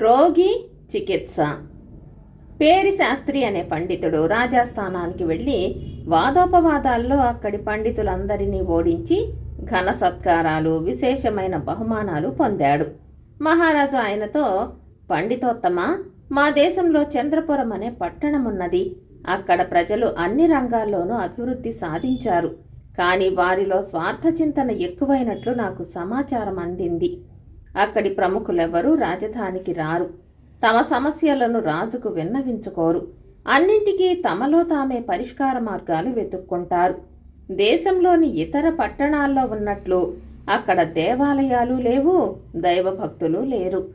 రోగి చికిత్స. పేరి శాస్త్రి అనే పండితుడు రాజస్థానానికి వెళ్ళి వాదోపవాదాల్లో అక్కడి పండితులందరినీ ఓడించి ఘన సత్కారాలు విశేషమైన బహుమానాలు పొందాడు. మహారాజు ఆయనతో పండితోత్తమ మా దేశంలో చంద్రపురం అనే పట్టణం ఉన్నది. అక్కడ ప్రజలు అన్ని రంగాల్లోనూ అభివృద్ధి సాధించారు. కానీ వారిలో స్వార్థ చింతన ఎక్కువైనట్లు నాకు సమాచారం అందింది. అక్కడి ప్రముఖులెవరూ రాజధానికి రారు. తమ సమస్యలను రాజుకు విన్నవించుకోరు. అన్నింటికీ తమలో తామే పరిష్కార మార్గాలు వెతుక్కుంటారు. దేశంలోని ఇతర పట్టణాల్లో ఉన్నట్లు అక్కడ దేవాలయాలు లేవు దైవభక్తులు లేరు.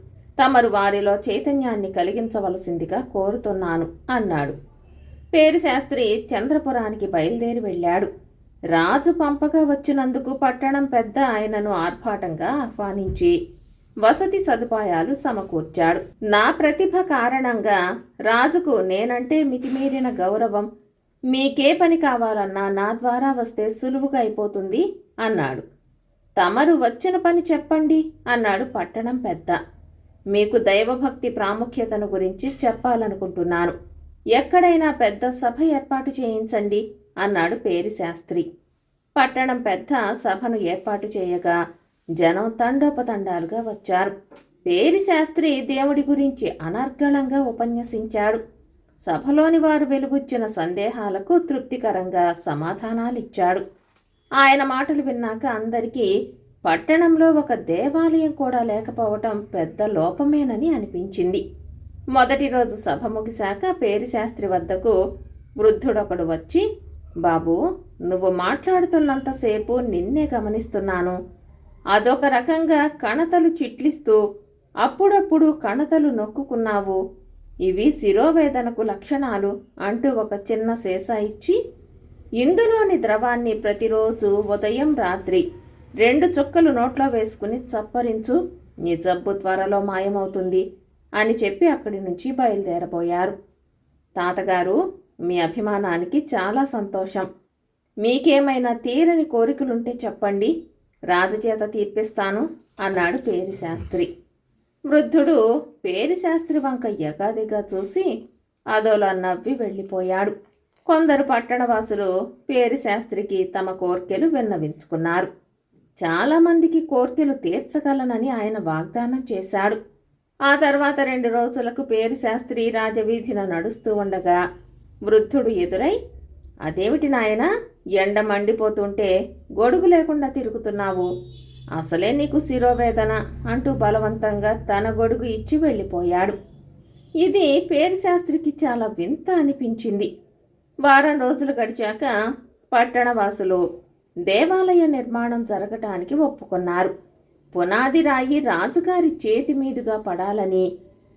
తమరు వారిలో చైతన్యాన్ని కలిగించవలసిందిగా కోరుతున్నాను అన్నాడు. పేరు శాస్త్రి చంద్రపురానికి బయలుదేరి వెళ్ళాడు. రాజు పంపగా వచ్చినందుకు పట్టణం పెద్ద ఆయనను ఆర్భాటంగా ఆహ్వానించి వసతి సదుపాయాలు సమకూర్చాడు. నా ప్రతిభ కారణంగా రాజుకు నేనంటే మితిమీరిన గౌరవం. మీకే పని కావాలన్నా నా ద్వారా వస్తే సులువుగా అయిపోతుంది అన్నాడు. తమరు వచ్చిన పని చెప్పండి అన్నాడు పట్టణం పెద్ద. మీకు దైవభక్తి ప్రాముఖ్యతను గురించి చెప్పాలనుకుంటున్నాను. ఎక్కడైనా పెద్ద సభ ఏర్పాటు చేయించండి అన్నాడు పేరి శాస్త్రి. పట్టణం పెద్ద సభను ఏర్పాటు చేయగా జనం తండోపతండాలుగా వచ్చారు. పేరి శాస్త్రి దేవుడి గురించి అనర్గళంగా ఉపన్యసించాడు. సభలోని వారు వెలుబుచ్చిన సందేహాలకు తృప్తికరంగా సమాధానాలిచ్చాడు. ఆయన మాటలు విన్నాక అందరికీ పట్టణంలో ఒక దేవాలయం కూడా లేకపోవటం పెద్ద లోపమేనని అనిపించింది. మొదటి రోజు సభ ముగిశాక పేరి శాస్త్రి వద్దకు వృద్ధుడొకడు వచ్చి బాబు నువ్వు మాట్లాడుతున్నంతసేపు నిన్నే గమనిస్తున్నాను. అదొక రకంగా కణతలు చిట్లిస్తూ అప్పుడప్పుడు కణతలు నొక్కుకున్నావు. ఇవి శిరోవేదనకు లక్షణాలు అంటూ ఒక చిన్న సీసా ఇచ్చి ఇందులోని ద్రవాన్ని ప్రతిరోజు ఉదయం రాత్రి రెండు చుక్కలు నోట్లో వేసుకుని చప్పరించు. నీ జబ్బు త్వరలో మాయమవుతుంది అని చెప్పి అక్కడి నుంచి బయలుదేరబోయారు. తాతగారు మీ అభిమానానికి చాలా సంతోషం. మీకేమైనా తీరని కోరికలుంటే చెప్పండి. రాజు చేత తీర్పిస్తాను అన్నాడు పేరి శాస్త్రి. వృద్ధుడు పేరి శాస్త్రి వంక యగాదిగా చూసి అదోలా నవ్వి వెళ్ళిపోయాడు. కొందరు పట్టణవాసులు పేరి శాస్త్రికి తమ కోర్కెలు విన్నవించుకున్నారు. చాలామందికి కోర్కెలు తీర్చగలనని ఆయన వాగ్దానం చేశాడు. ఆ తర్వాత రెండు రోజులకు పేరు శాస్త్రి రాజవీధిన నడుస్తూ ఉండగా వృద్ధుడు ఎదురై అదేమిటి నాయనా? ఎండ మండిపోతుంటే గొడుగు లేకుండా తిరుగుతున్నావు. అసలే నీకు శిరోవేదన అంటూ బలవంతంగా తన గొడుగు ఇచ్చి వెళ్ళిపోయాడు. ఇది పేరు శాస్త్రికి చాలా వింత అనిపించింది. వారం రోజులు గడిచాక పట్టణవాసులు దేవాలయ నిర్మాణం జరగటానికి ఒప్పుకున్నారు. పునాది రాయి రాజుగారి చేతి మీదుగా పడాలని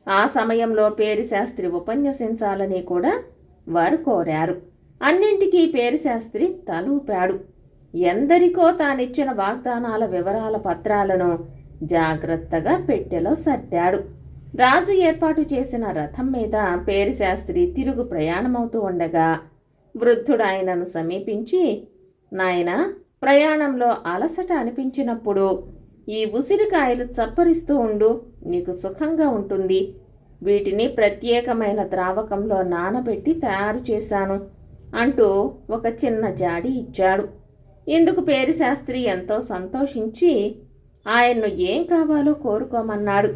ఆ సమయంలో పేరు శాస్త్రి ఉపన్యసించాలని కూడా వారు కోరారు. అన్నింటికీ పేరు శాస్త్రి తలూపాడు. ఎందరికో తానిచ్చిన వాగ్దానాల వివరాల పత్రాలను జాగ్రత్తగా పెట్టెలో సర్దాడు. రాజు ఏర్పాటు చేసిన రథం మీద పేరు శాస్త్రి తిరుగు ప్రయాణమవుతూ ఉండగా వృద్ధుడు ఆయనను సమీపించి నాయన ప్రయాణంలో అలసట అనిపించినప్పుడు ఈ ఉసిరికాయలు చప్పరిస్తూ ఉండు నీకు సుఖంగా ఉంటుంది. వీటిని ప్రత్యేకమైన ద్రావకంలో నానబెట్టి తయారు చేశాను. అంటూ ఒక చిన్న జాడి ఇచ్చాడు. ఇందుకు పేరు శాస్త్రి ఎంతో సంతోషించి ఆయన్ను ఏం కావాలో కోరుకోమన్నాడు.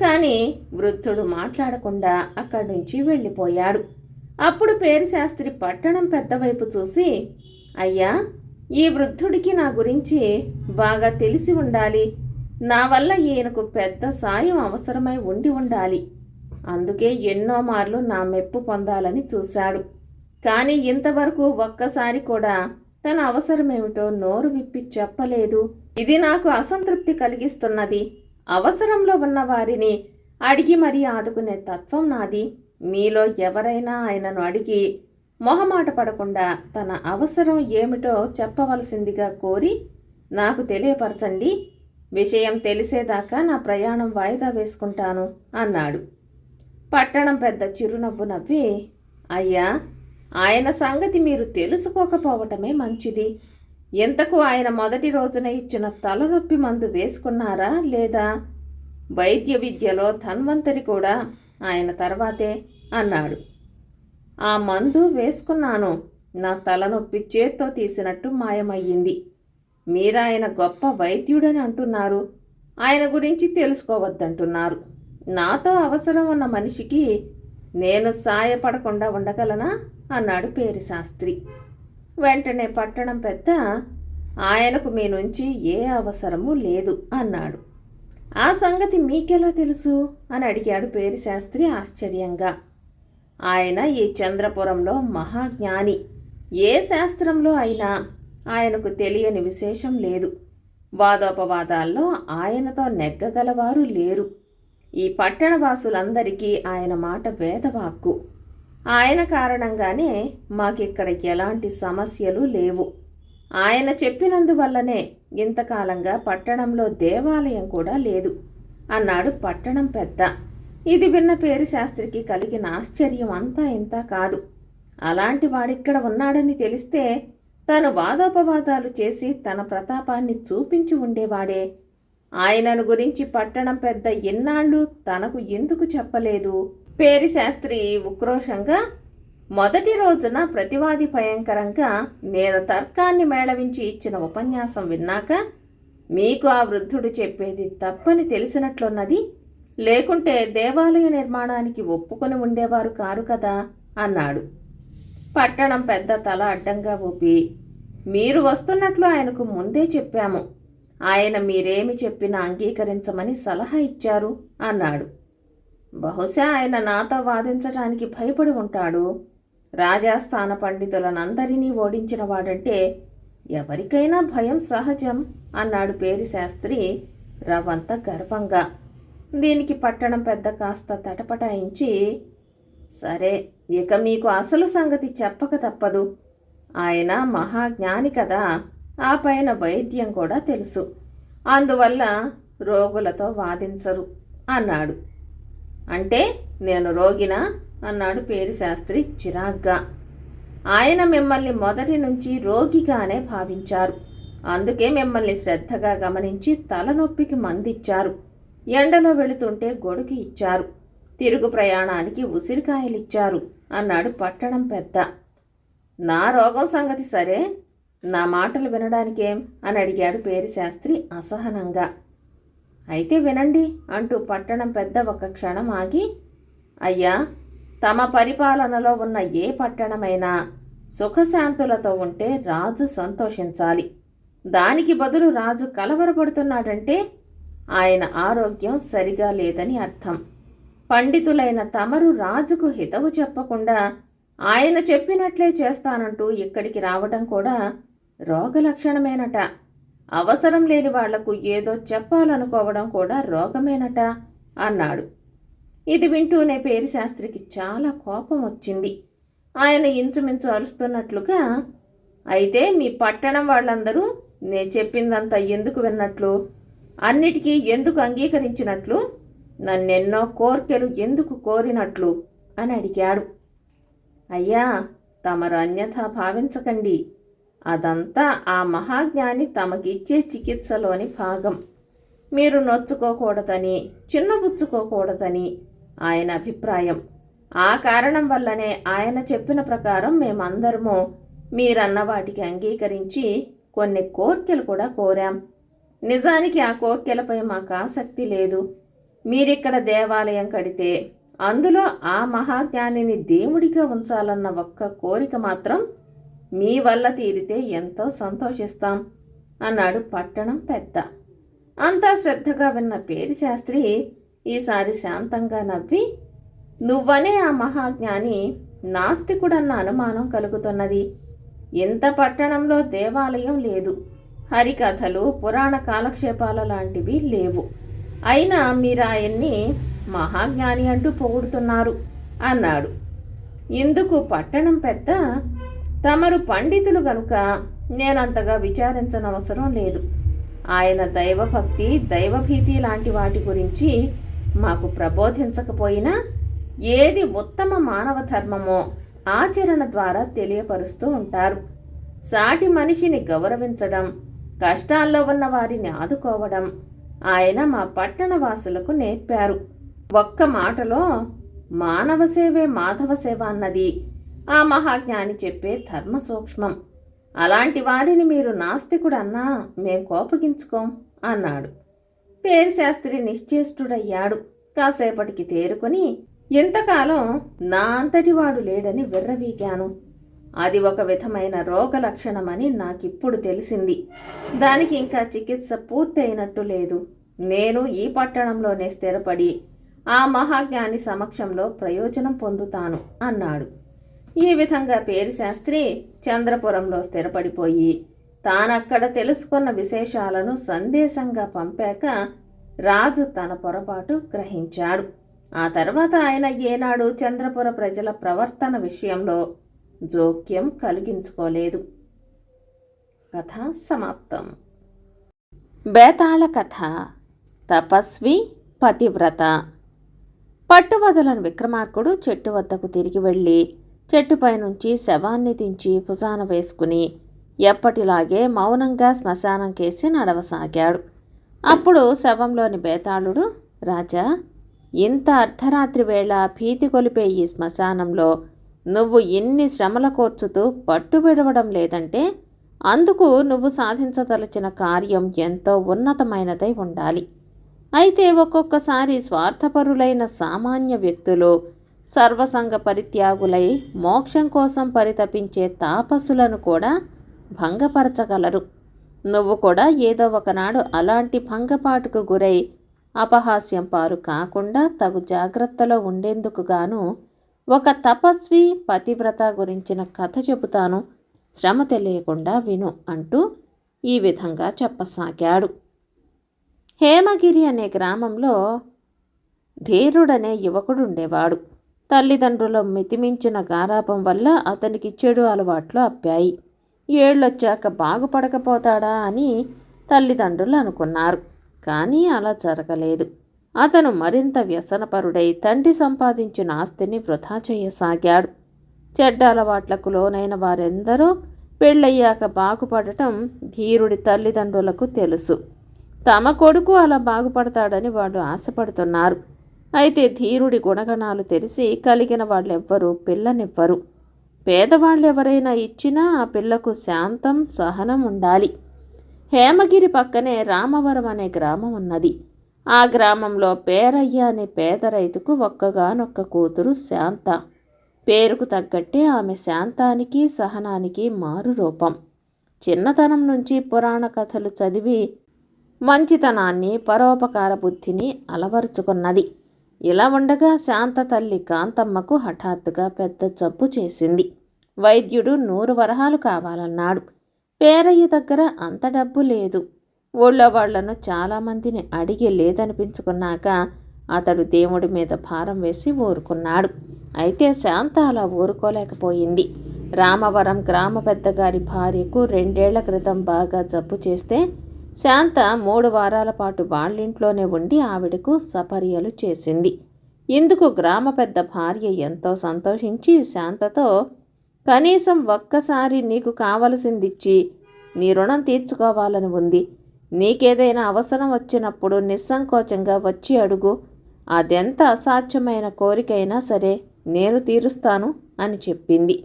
కానీ వృద్ధుడు మాట్లాడకుండా అక్కడి నుంచి వెళ్ళిపోయాడు. అప్పుడు పేరు శాస్త్రి పట్టణం పెద్దవైపు చూసి అయ్యా ఈ వృద్ధుడికి నా గురించి బాగా తెలిసి ఉండాలి. నా వల్ల ఈయనకు పెద్ద సాయం అవసరమై ఉండి ఉండాలి. అందుకే ఎన్నో మార్లు నా మెప్పు పొందాలని చూశాడు. కానీ ఇంతవరకు ఒక్కసారి కూడా తన అవసరమేమిటో నోరు విప్పి చెప్పలేదు. ఇది నాకు అసంతృప్తి కలిగిస్తున్నది. అవసరంలో ఉన్న వారిని అడిగి మరీ ఆదుకునే తత్వం నాది. మీలో ఎవరైనా ఆయనను అడిగి మొహమాట పడకుండా తన అవసరం ఏమిటో చెప్పవలసిందిగా కోరి నాకు తెలియపరచండి. విషయం తెలిసేదాకా నా ప్రయాణం వాయిదా వేసుకుంటాను అన్నాడు. పట్టణం పెద్ద చిరునవ్వు నవ్వి అయ్యా ఆయన సంగతి మీరు తెలుసుకోకపోవటమే మంచిది. ఎంతకు ఆయన మొదటి రోజున ఇచ్చిన తలనొప్పి మందు వేసుకున్నారా లేదా? వైద్య విద్యలో ధన్వంతరి కూడా ఆయన తర్వాతే అన్నాడు. ఆ మందు వేసుకున్నాను. నా తలనొప్పి చేత్తో తీసినట్టు మాయమయ్యింది. మీరాయన గొప్ప వైద్యుడని అంటున్నారు. ఆయన గురించి తెలుసుకోవద్దంటున్నారు. నాతో అవసరం ఉన్న మనిషికి నేను సాయపడకుండా ఉండగలనా? అన్నాడు పేరి శాస్త్రి. వెంటనే పట్టణం పెద్ద ఆయనకు మీ నుంచి ఏ అవసరము లేదు అన్నాడు. ఆ సంగతి మీకెలా తెలుసు? అని అడిగాడు పేరి శాస్త్రి ఆశ్చర్యంగా. ఆయన ఈ చంద్రపురంలో మహాజ్ఞాని. ఏ శాస్త్రంలో అయినా ఆయనకు తెలియని విశేషం లేదు. వాదోపవాదాల్లో ఆయనతో నెగ్గగలవారు లేరు. ఈ పట్టణవాసులందరికీ ఆయన మాట వేదవాక్కు. ఆయన కారణంగానే మాకిక్కడ ఎలాంటి సమస్యలు లేవు. ఆయన చెప్పినందువల్లనే ఇంతకాలంగా పట్టణంలో దేవాలయం కూడా లేదు అన్నాడు పట్టణం పెద్ద. ఇది విన్న పేరు శాస్త్రికి కలిగిన ఆశ్చర్యం అంతా ఇంత కాదు. అలాంటి వాడిక్కడ ఉన్నాడని తెలిస్తే తను వాదోపవాదాలు చేసి తన ప్రతాపాన్ని చూపించి ఉండేవాడే. ఆయనను గురించి పట్టణం పెద్ద ఎన్నాళ్ళు తనకు ఎందుకు చెప్పలేదు? పేరి శాస్త్రి ఉక్రోషంగా మొదటి రోజున ప్రతివాది భయంకరంగా నేను తర్కాన్ని మేళవించి ఇచ్చిన ఉపన్యాసం విన్నాక మీకు ఆ వృద్ధుడు చెప్పేది తప్పని తెలిసినట్లున్నది. లేకుంటే దేవాలయ నిర్మాణానికి ఒప్పుకొని ఉండేవారు కారు కదా అన్నాడు. పట్టణం పెద్ద తల అడ్డంగా ఊపి మీరు వస్తున్నట్లు ఆయనకు ముందే చెప్పాము. ఆయన మీరేమి చెప్పినా అంగీకరించమని సలహా ఇచ్చారు అన్నాడు. బహుశా ఆయన నాతో వాదించడానికి భయపడి ఉంటాడు. రాజాస్థాన పండితులనందరినీ ఓడించిన వాడంటే ఎవరికైనా భయం సహజం అన్నాడు పేరి శాస్త్రి రవంత గర్వంగా. దీనికి పట్టణం పెద్ద కాస్త తటపటాయించి సరే ఇక మీకు అసలు సంగతి చెప్పక తప్పదు. ఆయన మహాజ్ఞాని కదా. ఆ పైన వైద్యం కూడా తెలుసు. అందువల్ల రోగులతో వాదించరు అన్నాడు. అంటే నేను రోగినా అన్నాడు పేరు శాస్త్రి చిరాగ్గా. ఆయన మిమ్మల్ని మొదటి నుంచి రోగిగానే భావించారు. అందుకే మిమ్మల్ని శ్రద్ధగా గమనించి తలనొప్పికి మందిచ్చారు. ఎండలో వెళుతుంటే గొడుగు ఇచ్చారు. తిరుగు ప్రయాణానికి ఉసిరికాయలిచ్చారు అన్నాడు పట్టణం పెద్ద. నా రోగం సంగతి సరే నా మాటలు వినడానికేం అని అడిగాడు పేరు శాస్త్రి అసహనంగా. అయితే వినండి అంటూ పట్టణం పెద్ద ఒక క్షణం ఆగి అయ్యా తమ పరిపాలనలో ఉన్న ఏ పట్టణమైనా సుఖశాంతులతో ఉంటే రాజు సంతోషించాలి. దానికి బదులు రాజు కలవరపడుతున్నాడంటే ఆయన ఆరోగ్యం సరిగా లేదని అర్థం. పండితులైన తమరు రాజుకు హితవు చెప్పకుండా ఆయన చెప్పినట్లే చేస్తానంటూ ఇక్కడికి రావడం కూడా రోగలక్షణమేనట. అవసరం లేని వాళ్ళకు ఏదో చెప్పాలనుకోవడం కూడా రోగమేనట అన్నాడు. ఇది వింటూనే పేరు శాస్త్రికి చాలా కోపం వచ్చింది ఆయన ఇంచుమించు అరుస్తున్నట్లుగా అయితే మీ పట్టణం వాళ్ళందరూ నే చెప్పిందంతా ఎందుకు విన్నట్లు? అన్నిటికీ ఎందుకు అంగీకరించినట్లు? నన్నెన్నో కోర్కెలు ఎందుకు కోరినట్లు? అని అడిగాడు. అయ్యా తమరు అన్యథా భావించకండి. అదంతా ఆ మహాజ్ఞాని తమకిచ్చే చికిత్సలోని భాగం. మీరు నొచ్చుకోకూడదని చిన్నబుచ్చుకోకూడదని ఆయన అభిప్రాయం. ఆ కారణం వల్లనే ఆయన చెప్పిన ప్రకారం మేమందరము మీరన్న వాటికి అంగీకరించి కొన్ని కోర్కెలు కూడా కోరాం. నిజానికి ఆ కోర్కెలపై మాకు ఆసక్తి లేదు. మీరిక్కడ దేవాలయం కడితే అందులో ఆ మహాజ్ఞానిని దేవుడిగా ఉంచాలన్న ఒక్క కోరిక మాత్రం మీ వల్ల తీరితే ఎంతో సంతోషిస్తాం అన్నాడు పట్టణం పెద్ద. అంతా శ్రద్ధగా విన్న పేరు శాస్త్రి ఈసారి శాంతంగా నవ్వి నువ్వనే ఆ మహాజ్ఞాని నాస్తికుడన్న అనుమానం కలుగుతున్నది. ఇంత పట్టణంలో దేవాలయం లేదు. హరికథలు పురాణ కాలక్షేపాల లాంటివి లేవు. అయినా మీరు ఆయన్ని మహాజ్ఞాని అంటూ పొగుడుతున్నారు అన్నాడు. ఇందుకు పట్టణం పెద్ద తమరు పండితులు గనుక నేనంతగా విచారించనవసరం లేదు. ఆయన దైవభక్తి దైవభీతి లాంటి వాటి గురించి మాకు ప్రబోధించకపోయినా ఏది ఉత్తమ మానవ ధర్మమో ఆచరణ ద్వారా తెలియపరుస్తూ ఉంటారు. సాటి మనిషిని గౌరవించడం కష్టాల్లో ఉన్న వారిని ఆదుకోవడం ఆయన మా పట్టణ వాసులకు నేర్పారు. ఒక్క మాటలో మానవ సేవే మాధవ సేవ అన్నది. ఆ మహాజ్ఞాని చెప్పే ధర్మ సూక్ష్మం. అలాంటి వాడిని మీరు నాస్తికుడన్నా మేం కోపగించుకోం అన్నాడు. పేరు శాస్త్రి నిశ్చేష్టుడయ్యాడు. కాసేపటికి తేరుకొని ఇంతకాలం నా అంతటి వాడు లేడని విర్రవీగాను. అది ఒక విధమైన రోగ లక్షణమని నాకిప్పుడు తెలిసింది. దానికి ఇంకా చికిత్స పూర్తయినట్టు లేదు. నేను ఈ పట్టణంలోనే స్థిరపడి ఆ మహాజ్ఞాని సమక్షంలో ప్రయోజనం పొందుతాను అన్నాడు. ఈ విధంగా పేరు శాస్త్రి చంద్రపురంలో స్థిరపడిపోయి తానక్కడ తెలుసుకున్న విశేషాలను సందేశంగా పంపాక రాజు తన పొరపాటు గ్రహించాడు. ఆ తర్వాత ఆయన ఏనాడు చంద్రపుర ప్రజల ప్రవర్తన విషయంలో జోక్యం కలిగించుకోలేదు. కథ సమాప్తం. బేతాళ కథ తపస్వి పతివ్రత. పట్టువదలని విక్రమార్కుడు చెట్టు వద్దకు తిరిగి వెళ్ళి చెట్టుపై నుంచి శవాన్ని దించి భుజాన వేసుకుని ఎప్పటిలాగే మౌనంగా శ్మశానం కేసి నడవసాగాడు. అప్పుడు శవంలోని బేతాళుడు రాజా ఇంత అర్ధరాత్రి వేళ భీతి కొలిపే ఈ శ్మశానంలో నువ్వు ఇన్ని శ్రమల కోర్చుతూ పట్టు విడవడం లేదంటే అందుకు నువ్వు సాధించదలచిన కార్యం ఎంతో ఉన్నతమైనదై ఉండాలి. అయితే ఒక్కొక్కసారి స్వార్థపరులైన సామాన్య వ్యక్తులు సర్వసంగ పరిత్యాగులై మోక్షం కోసం పరితపించే తాపసులను కూడా భంగపరచగలరు. నువ్వు కూడా ఏదో ఒకనాడు అలాంటి భంగపాటుకు గురై అపహాస్యం పారు కాకుండా తగు జాగ్రత్తలో ఉండేందుకు గాను ఒక తపస్వి పతివ్రత గురించిన కథ చెబుతాను. శ్రమ తెలియకుండా విను అంటూ ఈ విధంగా చెప్పసాగాడు. హేమగిరి అనే గ్రామంలో ధీరుడనే యువకుడు ఉండేవాడు తల్లిదండ్రుల మితిమించిన గారాపం వల్ల అతనికి చెడు అలవాట్లు అప్పాయి. ఏళ్ళొచ్చాక బాగుపడకపోతాడా అని తల్లిదండ్రులు అనుకున్నారు. కానీ అలా జరగలేదు. అతను మరింత వ్యసనపరుడై తండ్రి సంపాదించిన ఆస్తిని వృధా చేయసాగాడు. చెడ్డ అలవాట్లకు లోనైన వారెందరూ పెళ్ళయ్యాక బాగుపడటం ధీరుడి తల్లిదండ్రులకు తెలుసు. తమ కొడుకు అలా బాగుపడతాడని వాళ్ళు ఆశపడుతున్నారు. అయితే ధీరుడి గుణగణాలు తెలిసి కలిగిన వాళ్ళెవ్వరూ పిల్లనివ్వరు. పేదవాళ్ళు ఎవరైనా ఇచ్చినా ఆ పిల్లకు శాంతం సహనం ఉండాలి. హేమగిరి పక్కనే రామవరం అనే గ్రామం ఉన్నది. ఆ గ్రామంలో పేరయ్య అనే పేద రైతుకు ఒక్కగానొక్క కూతురు శాంత. పేరుకు తగ్గట్టే ఆమె శాంతానికి సహనానికి మారు రూపం. చిన్నతనం నుంచి పురాణ కథలు చదివి మంచితనాన్ని పరోపకార బుద్ధిని అలవరుచుకున్నది. ఇలా ఉండగా శాంత తల్లి కాంతమ్మకు హఠాత్తుగా పెద్ద జబ్బు చేసింది. వైద్యుడు నూరు వరహాలు కావాలన్నాడు. పేరయ్య దగ్గర అంత డబ్బు లేదు. ఊళ్ళో వాళ్ళను చాలామందిని అడిగి లేదనిపించుకున్నాక అతడు దేవుడి మీద భారం వేసి ఊరుకున్నాడు. అయితే శాంత అలా ఊరుకోలేకపోయింది. రామవరం గ్రామ పెద్దగారి భార్యకు రెండేళ్ళ క్రితం బాగా జబ్బు చేస్తే శాంత మూడు వారాల పాటు వాళ్ళింట్లోనే ఉండి ఆవిడకు సపర్యలు చేసింది. ఇందుకు గ్రామ పెద్ద భార్య ఎంతో సంతోషించి శాంతతో కనీసం ఒక్కసారి నీకు కావలసిందిచ్చి నీ రుణం తీర్చుకోవాలని ఉంది. నీకేదైనా అవసరం వచ్చినప్పుడు నిస్సంకోచంగా వచ్చి అడుగు. అదెంత అసాధ్యమైన కోరికైనా సరే నేను తీరుస్తాను అని చెప్పింది.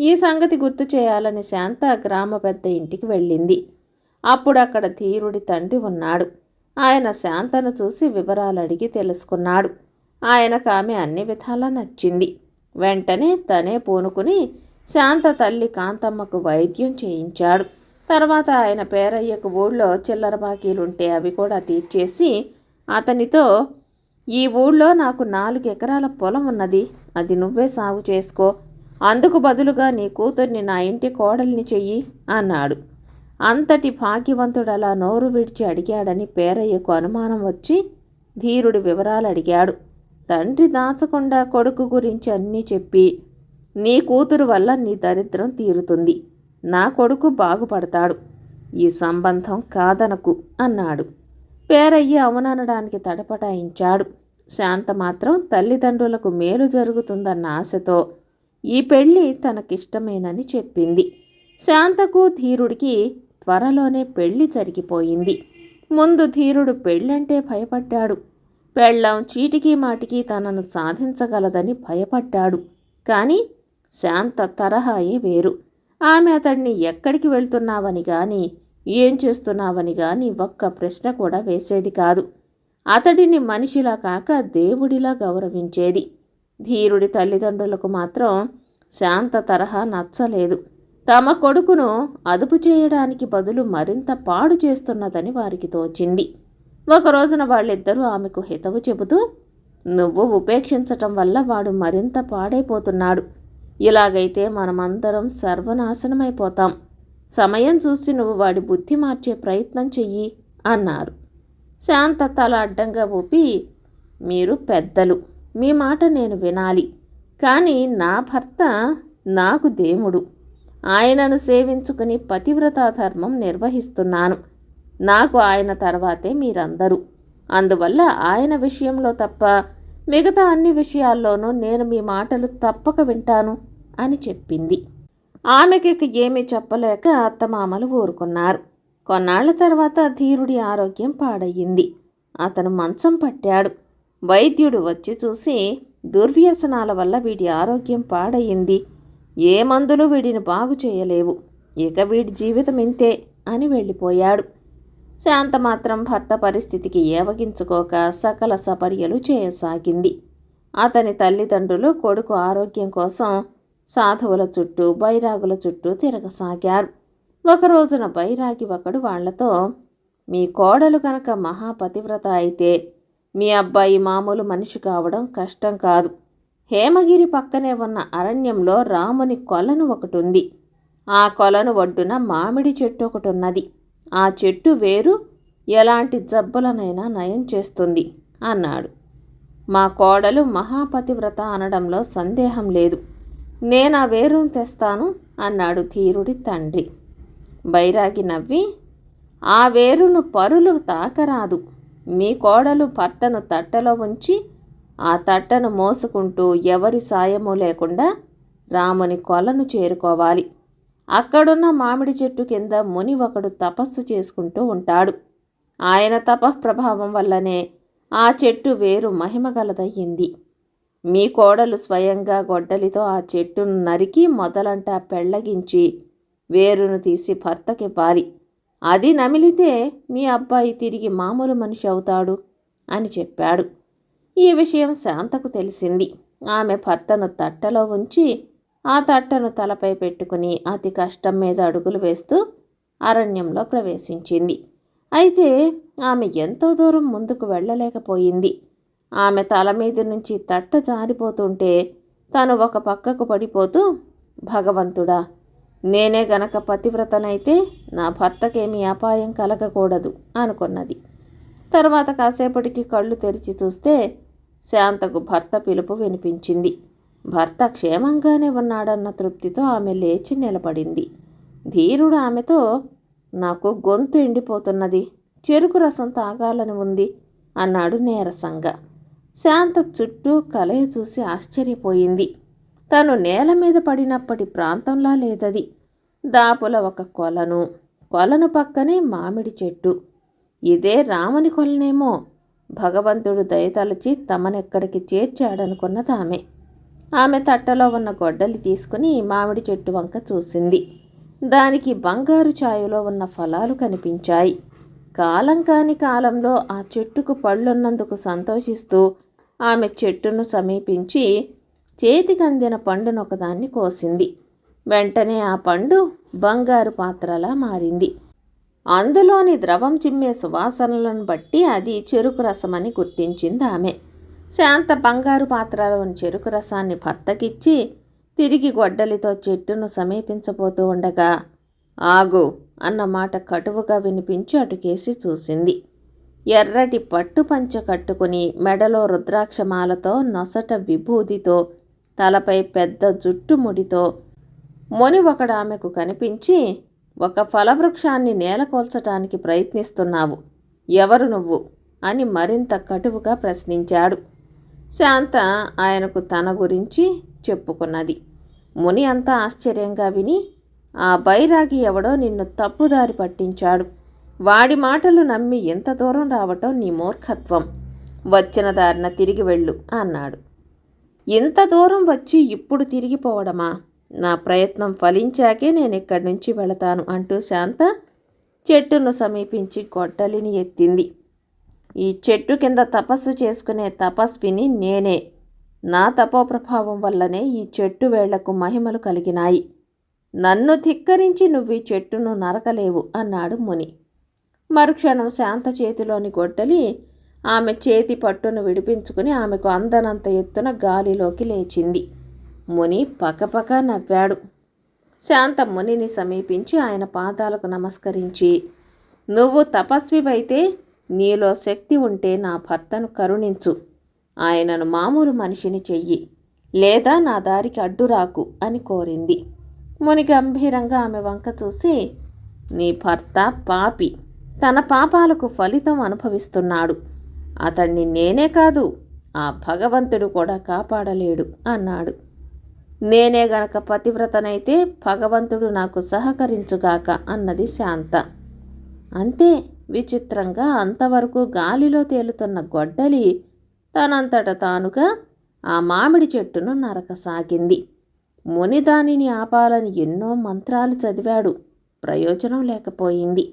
ఈ సంగతి గుర్తు చేయాలని శాంత గ్రామ పెద్ద ఇంటికి వెళ్ళింది. అప్పుడు అక్కడ ధీరుడి తండ్రి ఉన్నాడు. ఆయన శాంతను చూసి వివరాలు అడిగి తెలుసుకున్నాడు. ఆయనకు ఆమె అన్ని విధాలా నచ్చింది. వెంటనే తనే పూనుకుని శాంత తల్లి కాంతమ్మకు వైద్యం చేయించాడు. తర్వాత ఆయన పేరయ్యకు ఊళ్ళో చిల్లర బాకీలుంటే అవి కూడా తీర్చేసి అతనితో ఈ ఊళ్ళో నాకు నాలుగు ఎకరాల పొలం ఉన్నది. అది నువ్వే సాగు చేసుకో. అందుకు బదులుగా నీ కూతుర్ని నా ఇంటి కోడల్ని చెయ్యి అన్నాడు. అంతటి భాగ్యవంతుడు అలా నోరు విడిచి అడిగాడని పేరయ్యకు అనుమానం వచ్చి ధీరుడి వివరాలు అడిగాడు. తండ్రి దాచకుండా కొడుకు గురించి అన్నీ చెప్పి నీ కూతురు వల్ల నీ దరిద్రం తీరుతుంది. నా కొడుకు బాగుపడతాడు. ఈ సంబంధం కాదనకు అన్నాడు. పేరయ్య అవుననడానికి తడపటాయించాడు. శాంత మాత్రం తల్లిదండ్రులకు మేలు జరుగుతుందన్న ఆశతో ఈ పెళ్ళి తనకిష్టమేనని చెప్పింది. శాంతకు ధీరుడికి త్వరలోనే పెళ్ళి జరిగిపోయింది. ముందు ధీరుడు పెళ్ళంటే భయపడ్డాడు. పెళ్ళం చీటికి మాటికి తనను సాధించగలదని భయపడ్డాడు. కానీ శాంత తరహాయే వేరు. ఆమె అతడిని ఎక్కడికి వెళ్తున్నావని కానీ ఏం చేస్తున్నావని కానీ ఒక్క ప్రశ్న కూడా వేసేది కాదు. అతడిని మనిషిలా కాక దేవుడిలా గౌరవించేది. ధీరుడి తల్లిదండ్రులకు మాత్రం శాంత తరహా నచ్చలేదు. తమ కొడుకును అదుపు చేయడానికి బదులు మరింత పాడు చేస్తున్నదని వారికి తోచింది. ఒక రోజున వాళ్ళిద్దరూ ఆమెకు హితవు చెబుతూ నువ్వు ఉపేక్షించటం వల్ల వాడు మరింత పాడైపోతున్నాడు. ఇలాగైతే మనమందరం సర్వనాశనమైపోతాం. సమయం చూసి నువ్వు వాడి బుద్ధి మార్చే ప్రయత్నం చెయ్యి అన్నారు. శాంత తల అడ్డంగా ఊపి మీరు పెద్దలు. మీ మాట నేను వినాలి. కానీ నా భర్త నాకు దేవుడు. ఆయనను సేవించుకుని పతివ్రతా ధర్మం నిర్వహిస్తున్నాను. నాకు ఆయన తర్వాతే మీరందరూ. అందువల్ల ఆయన విషయంలో తప్ప మిగతా అన్ని విషయాల్లోనూ నేను మీ మాటలు తప్పక వింటాను అని చెప్పింది. ఆమెకి ఏమీ చెప్పలేక అత్తమామలు ఊరుకున్నారు. కొన్నాళ్ళ తర్వాత ధీరుడి ఆరోగ్యం పాడయ్యింది. అతను మంచం పట్టాడు. వైద్యుడు వచ్చి చూసి దుర్వ్యసనాల వల్ల వీడి ఆరోగ్యం పాడయింది ఏ మందులు వీడిని బాగు చేయలేవు. ఇక వీడి జీవితం ఇంతే అని వెళ్ళిపోయాడు. శాంత మాత్రం భర్త పరిస్థితికి ఏవగించుకోక సకల సపర్యలు చేయసాగింది. అతని తల్లిదండ్రులు కొడుకు ఆరోగ్యం కోసం సాధువుల చుట్టూ బైరాగుల చుట్టూ తిరగసాగారు. ఒక రోజున బైరాగి ఒకడు వాళ్ళతో మీ కోడలు కనుక మహాపతివ్రత అయితే మీ అబ్బాయి మామూలు మనిషి కావడం కష్టం కాదు. హేమగిరి పక్కనే ఉన్న అరణ్యంలో రాముని కొలను ఒకటి ఉంది ఆ కొలను ఒడ్డున మామిడి చెట్టు ఒకటి ఉన్నది ఆ చెట్టు వేరు ఎలాంటి జబ్బులనైనా నయం చేస్తుంది అన్నాడు. మా కోడలు మహాపతివ్రత అనడంలో సందేహం లేదు. నేను ఆ వేరును తెస్తాను అన్నాడు ధీరుడి తండ్రి. బైరాగి నవ్వి ఆ వేరును పరులు తాకరాదు. మీ కోడలు భర్తను తట్టలో ఉంచి ఆ తట్టను మోసుకుంటూ ఎవరి సాయము లేకుండా రాముని కొలను చేరుకోవాలి. అక్కడున్న మామిడి చెట్టు కింద ముని ఒకడు తపస్సు చేసుకుంటూ ఉంటాడు. ఆయన తపఃప్రభావం వల్లనే ఆ చెట్టు వేరు మహిమగలదయ్యింది. మీ కోడలు స్వయంగా గొడ్డలితో ఆ చెట్టును నరికి మొదలంటా పెళ్ళగించి వేరును తీసి భర్తకివ్వాలి. అది నమిలితే మీ అబ్బాయి తిరిగి మామూలు మనిషి అవుతాడు అని చెప్పాడు. ఈ విషయం శాంతకు తెలిసింది. ఆమె భర్తను తట్టలో ఉంచి ఆ తట్టను తలపై పెట్టుకుని అతి కష్టం మీద అడుగులు వేస్తూ అరణ్యంలో ప్రవేశించింది. అయితే ఆమె ఎంతో దూరం ముందుకు వెళ్ళలేకపోయింది. ఆమె తల మీద నుంచి తట్ట జారిపోతుంటే తను ఒక పక్కకు పడిపోతూ భగవంతుడా నేనే గనక పతివ్రతనైతే నా భర్తకేమీ అపాయం కలగకూడదు అనుకున్నది. తర్వాత కాసేపటికి కళ్ళు తెరిచి చూస్తే శాంతకు భర్త పిలుపు వినిపించింది. భర్త క్షేమంగానే ఉన్నాడన్న తృప్తితో ఆమె లేచి నిలబడింది. ధీరుడు ఆమెతో నాకు గొంతు ఎండిపోతున్నది చెరుకు రసం తాగాలని ఉంది అన్నాడు నీరసంగా. శాంత చుట్టూ కలయ చూసి ఆశ్చర్యపోయింది. తను నేల మీద పడినప్పటి ప్రాంతంలా లేదది. దాపుల ఒక కొలను కొలను పక్కనే మామిడి చెట్టు. ఇదే రాముని కొలనేమో భగవంతుడు దయతలచి తమనెక్కడికి చేర్చాడనుకున్నది ఆమె. ఆమె తట్టలో ఉన్న గొడ్డలి తీసుకుని మామిడి చెట్టు వంక చూసింది. దానికి బంగారు ఛాయలో ఉన్న ఫలాలు కనిపించాయి. కాలం కాని కాలంలో ఆ చెట్టుకు పళ్ళున్నందుకు సంతోషిస్తూ ఆమె చెట్టును సమీపించి చేతికందిన పండునొకదాన్ని కోసింది. వెంటనే ఆ పండు బంగారు పాత్రలా మారింది. అందులోని ద్రవం చిమ్మే సువాసనలను బట్టి అది చెరుకు రసమని గుర్తించింది ఆమె. శాంత బంగారు పాత్రలోని చెరుకు రసాన్ని భర్తకిచ్చి తిరిగి గొడ్డలితో చెట్టును సమీపించబోతూ ఉండగా ఆగు అన్న మాట కటువుగా వినిపించి అటుకేసి చూసింది. ఎర్రటి పట్టు పంచ కట్టుకుని మెడలో రుద్రాక్షమాలతో నొసట విభూదితో తలపై పెద్ద జుట్టు ముడితో ముని ఒకడామెకు ఆమెకు కనిపించి ఒక ఫలవృక్షాన్ని నేలకొల్చటానికి ప్రయత్నిస్తున్నావు. ఎవరు నువ్వు? అని మరింత కటువుగా ప్రశ్నించాడు. శాంత ఆయనకు తన గురించి చెప్పుకున్నది. ముని అంతా ఆశ్చర్యంగా విని ఆ బైరాగి ఎవడో నిన్ను తప్పుదారి పట్టించాడు. వాడి మాటలు నమ్మి ఎంత దూరం రావటం నీ మూర్ఖత్వం. వచ్చిన దారిన తిరిగి వెళ్ళు అన్నాడు. ఇంత దూరం వచ్చి ఇప్పుడు తిరిగిపోవడమా? నా ప్రయత్నం ఫలించాకే నేను ఇక్కడి నుంచి వెళతాను అంటూ శాంత చెట్టును సమీపించి గొడ్డలిని ఎత్తింది. ఈ చెట్టు కింద తపస్సు చేసుకునే తపస్విని నేనే. నా తపోప్రభావం వల్లనే ఈ చెట్టు వేళ్ళకు మహిమలు కలిగినాయి. నన్ను ధిక్కరించి నువ్వు ఈ చెట్టును నరకలేవు అన్నాడు ముని. మరుక్షణం శాంత చేతిలోని గొడ్డలి ఆమె చేతి పట్టును విడిపించుకుని ఆమెకు అందనంత ఎత్తున గాలిలోకి లేచింది. ముని పకపక నవ్వాడు. శాంత మునిని సమీపించి ఆయన పాదాలకు నమస్కరించి నువ్వు తపస్వివైతే నీలో శక్తి ఉంటే నా భర్తను కరుణించు. ఆయనను మామూలు మనిషిని చెయ్యి. లేదా నా దారికి అడ్డురాకు అని కోరింది. ముని గంభీరంగా ఆమె వంక చూసి నీ భర్త పాపి. తన పాపాలకు ఫలితం అనుభవిస్తున్నాడు. అతన్ని నేనే కాదు ఆ భగవంతుడు కూడా కాపాడలేడు అన్నాడు. నేనే గనక పతివ్రతనైతే భగవంతుడు నాకు సహకరించుగాక అన్నది శాంత. అంతే విచిత్రంగా అంతవరకు గాలిలో తేలుతున్న గొడ్డలి తనంతట తానుగా ఆ మామిడి చెట్టును నరకసాగింది. ముని దానిని ఆపాలని ఎన్నో మంత్రాలు చదివాడు. ప్రయోజనం లేకపోయింది.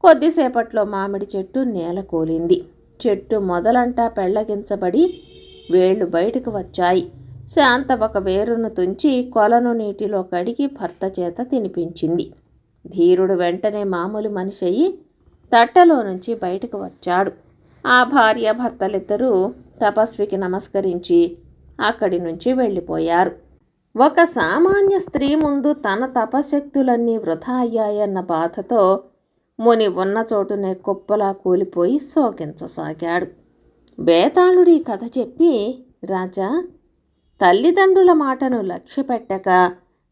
కొద్దిసేపట్లో మామిడి చెట్టు నేల కూలింది. చెట్టు మొదలంటా పెళ్ళగించబడి వేళ్ళు బయటకు వచ్చాయి. శాంత ఒక వేరును తుంచి కొలను నీటిలో కడిగి భర్త చేత తినిపించింది. ధీరుడు వెంటనే మామూలు మనిషి అయి తట్టలో నుంచి బయటకు వచ్చాడు. ఆ భార్య భర్తలిద్దరూ తపస్వికి నమస్కరించి అక్కడి నుంచి వెళ్ళిపోయారు. ఒక సామాన్య స్త్రీ ముందు తన తపశక్తులన్నీ వృధా అయ్యాయన్న బాధతో ముని ఉన్న చోటునే కుప్పలా కూలిపోయి శోకించసాగాడు. బేతాళుడి కథ చెప్పి రాజా తల్లిదండ్రుల మాటను లక్ష్యపెట్టక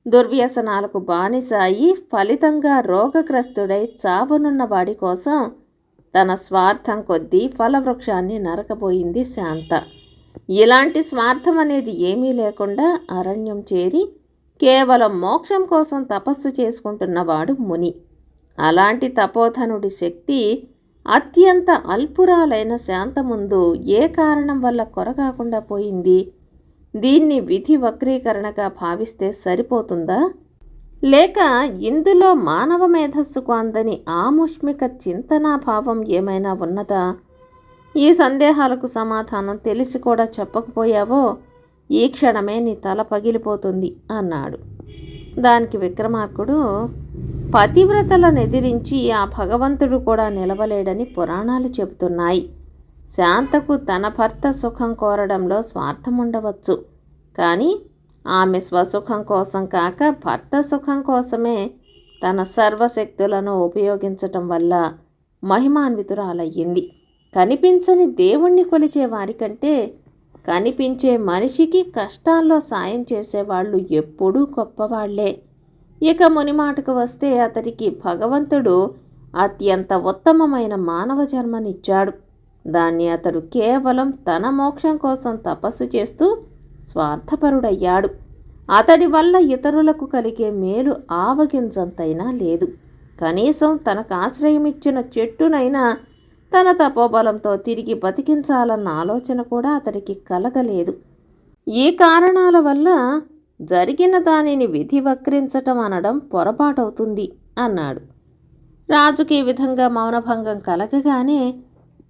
దుర్వ్యసనాలకు బానిసాయి ఫలితంగా రోగగ్రస్తుడై చావనున్న వాడి కోసం తన స్వార్థం కొద్దీ ఫలవృక్షాన్ని నరకబోయింది శాంత. ఇలాంటి స్వార్థం అనేది ఏమీ లేకుండా అరణ్యం చేరి కేవలం మోక్షం కోసం తపస్సు చేసుకుంటున్నవాడు ముని. అలాంటి తపోధనుడి శక్తి అత్యంత అల్పురాలైన శాంత ముందు ఏ కారణం వల్ల కొరగాకుండా పోయింది? దీన్ని విధి వక్రీకరణగా భావిస్తే సరిపోతుందా? లేక ఇందులో మానవ మేధస్సుకు అందని ఆముష్మిక చింతనాభావం ఏమైనా ఉన్నదా? ఈ సందేహాలకు సమాధానం తెలిసి కూడా చెప్పకపోయావో? ఈ క్షణమే నీ తల పగిలిపోతుంది అన్నాడు. దానికి విక్రమార్కుడు పతివ్రతలను ఎదిరించి ఆ భగవంతుడు కూడా నిలవలేడని పురాణాలు చెబుతున్నాయి. శాంతకు తన భర్త సుఖం కోరడంలో స్వార్థం ఉండవచ్చు కానీ ఆమె స్వసుఖం కోసం కాక భర్త సుఖం కోసమే తన సర్వశక్తులను ఉపయోగించటం వల్ల మహిమాన్వితురాలయ్యింది. కనిపించని దేవుణ్ణి కొలిచే వారికంటే కనిపించే మనిషికి కష్టాల్లో సాయం చేసేవాళ్ళు ఎప్పుడూ గొప్పవాళ్ళే. ఇక మునిమాటకు వస్తే అతడికి భగవంతుడు అత్యంత ఉత్తమమైన మానవ జన్మనిచ్చాడు. దాన్ని అతడు కేవలం తన మోక్షం కోసం తపస్సు చేస్తూ స్వార్థపరుడయ్యాడు. అతడి వల్ల ఇతరులకు కలిగే మేలు ఆవగింజంతైనా లేదు. కనీసం తనకు ఆశ్రయమిచ్చిన చెట్టునైనా తన తపోబలంతో తిరిగి బతికించాలన్న ఆలోచన కూడా అతడికి కలగలేదు. ఈ కారణాల వల్ల జరిగిన దానిని విధి వక్రించటం అనడం పొరపాటవుతుంది అన్నాడు. రాజుకి ఈ విధంగా మౌనభంగం కలగగానే